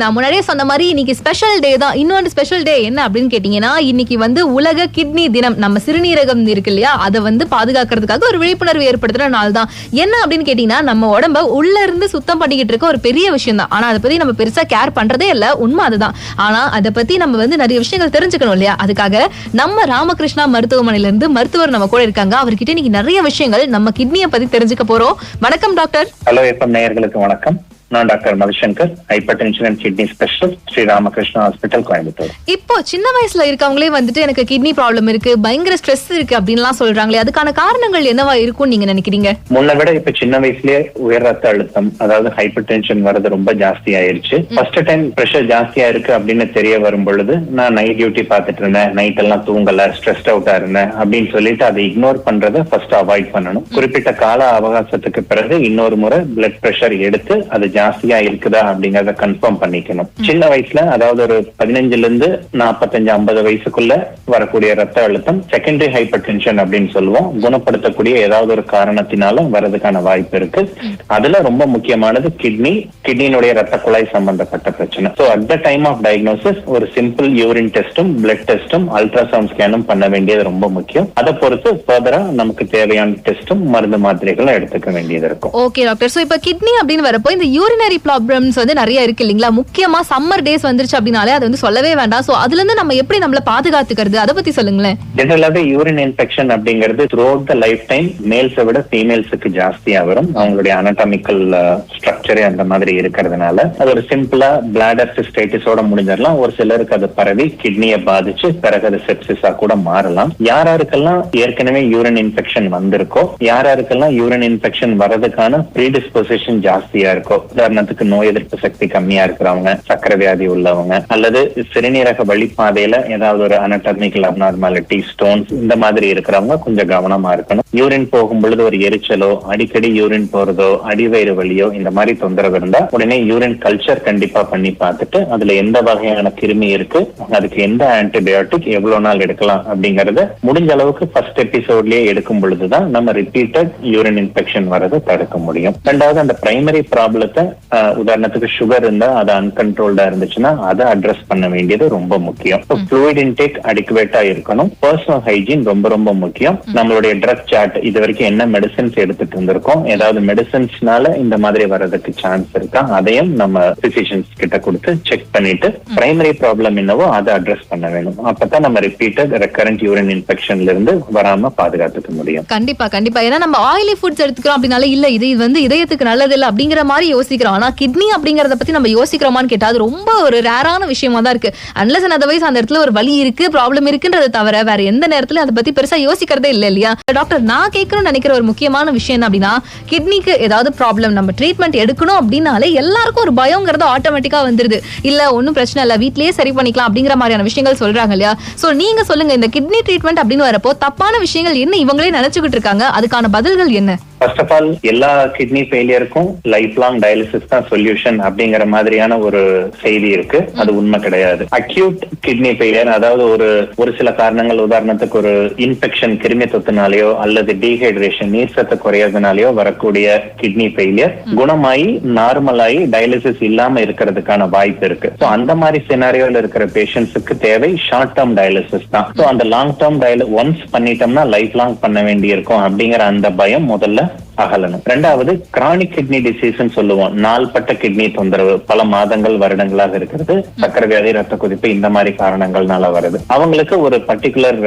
நான் முன்னாடியே சொன்ன மாதிரி இன்னைக்கு ஸ்பெஷல் டே தான். இன்னொரு ஸ்பெஷல் டே என்ன அப்படின்னு கேட்டீங்கன்னா இன்னைக்கு வந்து உலக கிட்னி தினம். நம்ம சிறுநீரகம் இருக்கு இல்லையா? அதை வந்து பாதுகாக்கிறதுக்காக ஒரு விழிப்புணர்வு ஏற்படுத்துற நாள் தான். என்ன அப்படின்னு கேட்டீங்கன்னா நம்ம உடம்ப உள்ள இருந்து சுத்தம் பண்ணிக்கிட்டு இருக்க ஒரு பெரிய விஷயம் தான். ஆனா அதை பத்தி நம்ம பெருசா கேர் பண்றதே இல்ல. உண்மை அதுதான். ஆனா அதை பத்தி நம்ம வந்து நிறைய விஷயங்கள் தெரிஞ்சுக்கணும் இல்லையா? அதுக்காக நம்ம ராமகிருஷ்ணா மருத்துவமனையில இருந்து மருத்துவர் நம்ம கூட இருக்காங்க. அவர்கிட்ட இன்னைக்கு நிறைய விஷயங்கள் நம்ம கிட்னியை பத்தி தெரிஞ்சுக்க போறோம். வணக்கம் டாக்டர் ஹலோ எஃப்எம் நேயர்களுக்கு வணக்கம். நான் doctor Mathishankar hypertension and kidney specialist Sri Ramakrishna hospital Coimbatore. இப்போ சின்ன வயசுல இருக்கவங்களே வந்துட்டு எனக்கு கிட்னி ப்ராப்ளம் இருக்கு பயங்கர ஸ்ட்ரெஸ் இருக்கு அப்படின்லாம் சொல்றாங்களே அதுக்கான காரணங்கள் என்னவா இருக்கும்னு நீங்க நினைக்கிறீங்க? முன்ன விட இப்ப சின்ன வயசுலயே உயர் ரத்த அழுத்தம் அதாவது ஹைப்பர் டென்ஷன் வர்றது ரொம்ப ஜாஸ்தி ஆயிருச்சு. ஃபர்ஸ்ட் டைம் பிரஷர் ஜாஸ்தியா இருக்கு அப்படின்னு தெரிய வரும் பொழுது நான் நைட் டியூட்டி பார்த்துட்டு இருந்தேன் நைட் எல்லாம் தூங்கல ஸ்ட்ரெஸ்ட் அவுட்டா இருந்தேன் அப்படின்னு சொல்லிட்டு அதை இக்னோர் பண்றதை ஃபர்ஸ்ட் அவாய்ட் பண்ணணும். குறிப்பிட்ட கால அவகாசத்துக்கு பிறகு இன்னொரு முறை பிளட் பிரஷர் எடுத்து அது ஜாஸ்தியா இருக்குதா அப்படிங்கறத கன்ஃபார்ம் பண்ணிக்கணும். சின்ன வயசுல அதாவது ஒரு பதினஞ்சுல இருந்து நாற்பத்தஞ்சு ஐம்பது வயசுக்குள்ள வரக்கூடிய ரத்த அழுத்தம் செகண்டரி ஹைப்பர் டென்ஷன் அப்படின்னு சொல்லுவோம். குணப்படுத்தக்கூடிய ஏதாவது ஒரு காரணத்தினால வரதுக்கான வாய்ப்பு இருக்கு. அதுல ரொம்ப முக்கியமானது கிட்னி கிட்னியினுடைய ரத்த குழாய் சம்பந்தப்பட்ட பிரச்சனை. So at the time of diagnosis ஒரு சிம்பிள் யூரின் டெஸ்டும் பிளட் டெஸ்டும் அல்ட்ராசவுண்ட் ஸ்கேனும் பண்ண வேண்டியது ரொம்ப முக்கியம். அதை பொறுத்து ஃபர்தரா நமக்கு தேவையான டெஸ்டும் மருந்து மாத்திரைகளும் எடுத்துக்க வேண்டியது இருக்கும். ஓகே டாக்டர் சோ இப்போ கிட்னி அப்படின்னு வரப்போ இந்த யூரினரி ப்ராப்ளம்ஸ் வந்து நிறைய இருக்கு இல்லைங்களா? முக்கியமா சம்மர் டேஸ் வந்துருச்சு அப்படின்னாலே அது வந்து சொல்லவே வேண்டாம். சோ அதுல இருந்து நம்ம எப்படி நம்மள பாதுகாத்துக்கிறது? அதை பத்தி சொல்லுங்களேன். ஜெனரலாவே யூரின் இன்ஃபெக்ஷன் அப்படிங்கிறது throughout the lifetime மேல்ஸை விட ஃபீமேல்ஸுக்கு ஜாஸ்தியா வரும். அவங்களுடைய அனட்டாமிக்கல் ஸ்ட்ரக்சரே uh, அந்த மாதிரி இருக்கிறதுனால. அது ஒரு சிம்பிளா பிளாடர் சிஸ்டைட்டிஸோட முடிஞ்சிடலாம். ஒரு சிலருக்கு அது பரவி கிட்னியை பாதிச்சு பிறகு அது செப்சிஸா கூட மாறலாம். யார் யாருக்கெல்லாம் ஏற்கனவே யூரின் இன்ஃபெக்ஷன் வந்திருக்கோ. யார் யாருக்கெல்லாம் யூரின் இன்ஃபெக்ஷன் வர்றதுக்கான ப்ரீடிஸ்போசிஷன் ஜாஸ்தியா இருக்கோ. உதாரணத்துக்கு நோய் எதிர்ப்பு சக்தி கம்மியா இருக்கிறவங்க சக்கரை வியாதி உள்ளவங்க அல்லது சிறுநீரக வழிபாதையில ஏதாவது ஒரு அனட்டமிக்கல் அப்நார்மாலிட்டி ஸ்டோன்ஸ் இந்த மாதிரி இருக்கிறவங்க கொஞ்சம் கவனமா இருக்கணும். யூரின் போகும் பொழுது ஒரு எரிச்சலோ அடிக்கடி யூரின் போறதோ அடிவயிறு வலியோ இந்த மாதிரி தொந்தரவு இருந்தா உடனே யூரின் கல்ச்சர் கண்டிப்பா பண்ணி பார்த்துட்டு அதுல எந்த வகையான கிருமி இருக்கு அதுக்கு எந்த ஆன்டிபயோட்டிக் எவ்வளவு நாள் எடுக்கலாம் அப்படிங்கறத முடிஞ்ச அளவுக்கு ஃபர்ஸ்ட் எபிசோட்லயே எடுக்கும் பொழுதுதான் நம்ம ரிப்பீட்டட் யூரின் இன்ஃபெக்ஷன் வரதை தடுக்க முடியும். ரெண்டாவது அந்த பிரைமரி ப்ராப்ளத்தை உதாரணத்துக்கு சுகர் இருந்தா அது அன்கன்ட்ரோல்டா இருந்துச்சுன்னா அதை அட்ரஸ் பண்ண வேண்டியது ரொம்ப முக்கியம். ஃப்ளூயிட் இன்டேக் அடிக்குவேட்டா இருக்கணும். பர்சனல் ஹைஜீன் ரொம்ப ரொம்ப முக்கியம். நம்மளுடைய ட்ரக் சார்ட் இது வரைக்கும் என்ன மெடிசன்ஸ் எடுத்துட்டு இருந்திருக்கோம்? ஏதாவது மெடிசன்ஸ்னால இந்த மாதிரி வர்றதுக்கு சான்ஸ் இருக்கா? அதையும் நம்ம பிசிஷியன்ஸ் கிட்ட கொடுத்து செக் பண்ணிட்டு பிரைமரி ப்ராப்ளம் என்னவோ அதை அட்ரஸ் பண்ண வேணும். அப்பதான் நம்ம ரிப்பீட்டட் ரெக்கரண்ட் யூரின் இன்ஃபெக்ஷன்ல இருந்து வராம பாதுகாத்துக்க முடியும். கண்டிப்பா கண்டிப்பா. ஏன்னா நம்ம ஆயிலி ஃபுட்ஸ் எடுத்துக்கிறோம் அப்படின்னால இல்ல இது வந்து இதயத்துக்கு நல்லது இல்ல அப்படிங்கிற மாதிரி யோசிக்கிறோம். ஆனா கிட்னி அப்படிங்கறத பத்தி நம்ம யோசிக்கிறோமான்னு கேட்டா அது ரொம்ப ஒரு ரேரான விஷயமா தான் இருக்கு. அன்லஸ் அண்ட் அதர்வைஸ் அந்த இடத்துல ஒரு வலி இருக்கு ப்ராப்ளம் இருக்குன்றது தவிர வேற எந்த நேரத்துல அதை பத்தி பெருசா யோசிக்கிறதே இல்ல இல்லையா? டாக்டர் நான் கேட்கணும்னு நினைக்கிற ஒரு முக்கியமான விஷயம் என்ன அப்படின்னா கிட்னிக்கு ஏதாவது ப்ராப்ளம் நம்ம ட்ரீட்மெண்ட் எடுக்கணும் அப்படின்னாலே எல்லாருக்கும் ஒரு பயங்கிறது ஆட்டோமேட்டிக்கா வந்துருது. இல்ல ஒன்றும் பிரச்சனை இல்ல வீட்லயே சரி பண்ணிக்கலாம் அப்படிங்கிற மாதிரியான விஷயங்கள் சொல்றாங்க இல்லையா? சோ நீங்க சொல்லுங்க இந்த கிட்னி ட்ரீட்மெண்ட் அப்படின்னு வரப்போ தப்பான விஷயங்கள் என்ன இவங்களே நினைச்சுக்கிட்டு இருக்காங்க? அதுக்கான பதில்கள் என்ன? ஃபர்ஸ்ட் ஆஃப் ஆல் எல்லா கிட்னி ஃபெயிலியருக்கும் லைஃப் லாங் டயாலிசிஸ் தான் சொல்யூஷன் அப்படிங்கிற மாதிரியான ஒரு செய்தி இருக்கு. அது உண்மை கிடையாது. அக்யூட் கிட்னி ஃபெயிலியர் அதாவது ஒரு ஒரு சில காரணங்கள் உதாரணத்துக்கு ஒரு இன்ஃபெக்ஷன் கிருமி தொத்துனாலேயோ அல்லது டீஹைட்ரேஷன் நீர் சத்து குறையறதுனாலயோ வரக்கூடிய கிட்னி ஃபெயிலியர் குணமாயி நார்மலாயி டயாலிசிஸ் இல்லாம இருக்கிறதுக்கான வாய்ப்பு இருக்கு. ஸோ அந்த மாதிரி சினாரியோல இருக்கிற பேஷண்ட்ஸுக்கு தேவை ஷார்ட் டேர்ம் டயாலிசிஸ் தான் ஸோ அந்த லாங் டேர்ம் டயல் ஒன்ஸ் பண்ணிட்டோம்னா லைஃப் லாங் பண்ண வேண்டியிருக்கும் அப்படிங்கிற அந்த பயம் முதல்ல Bye. அகலணும் ரெண்டாவது கிரானிக் கிட்னி டிசீஸ் சொல்லுவோம். நாள்பட்ட கிட்னி தொந்தரவு பல மாதங்கள் வருடங்களாக இருக்கிறது. சக்கர வியாதி ரத்த குதிப்பு இந்த மாதிரி காரணங்கள்னால வருது. அவங்களுக்கு ஒரு பர்டிகுலர்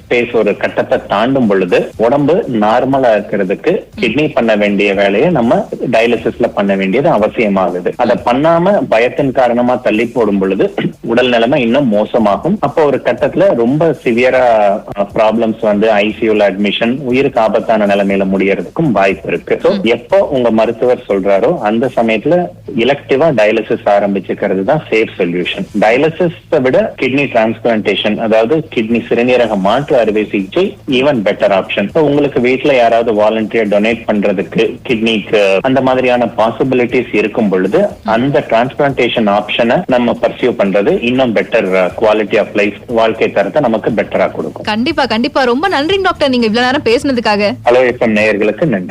ஸ்பேஸ் ஒரு கட்டத்தை தாண்டும் பொழுது உடம்பு நார்மலா இருக்கிறதுக்கு கிட்னி பண்ண வேண்டிய வேலையை நம்ம டயாலிசிஸ்ல பண்ண வேண்டியது அவசியமாகுது. அதை பண்ணாம பயத்தின் காரணமா தள்ளி போடும் பொழுது உடல் நிலைமை இன்னும் மோசமாகும். அப்போ ஒரு கட்டத்துல ரொம்ப சிவியரா ப்ராப்ளம்ஸ் வந்து ஐசியூல அட்மிஷன் உயிருக்கு ஆபத்தான நிலைமையில முடியறதுக்கும் வாய்ப்பு இருக்கு. ஸோ எப்போ உங்க மருத்துவர் சொல்றாரோ அந்த சமயத்துல இலக்டிவா டயாலிசிஸ் ஆரம்பிச்சுக்கிறது தான் சேஃப் சொல்யூஷன் டயாலிசிஸ் விட கிட்னி டிரான்ஸ்பிளான்டேஷன் அதாவது கிட்னி சிறுநீரக மாற்று அறுவை சிகிச்சை ஈவன் பெட்டர் ஆப்ஷன் உங்களுக்கு வீட்ல யாராவது வாலண்டியர் டொனேட் பண்றதுக்கு கிட்னிக்கு அந்த மாதிரியான பாசிபிலிட்டிஸ் இருக்கும் பொழுது அந்த டிரான்ஸ்பிளான்டேஷன் ஆப்ஷனை நம்ம பர்சியூ பண்றது இன்னும் பெட்டர் குவாலிட்டி ஆஃப் லைஃப் வாழ்க்கை தரத்தை நமக்கு பெட்டரா கொடுக்கும். கண்டிப்பா கண்டிப்பா. ரொம்ப நன்றி டாக்டர் நீங்க இவ்வளவு நேரம் பேசுனதுக்காக. ஹலோ எஃப்எம் நேயர்களுக்கு நன்றி.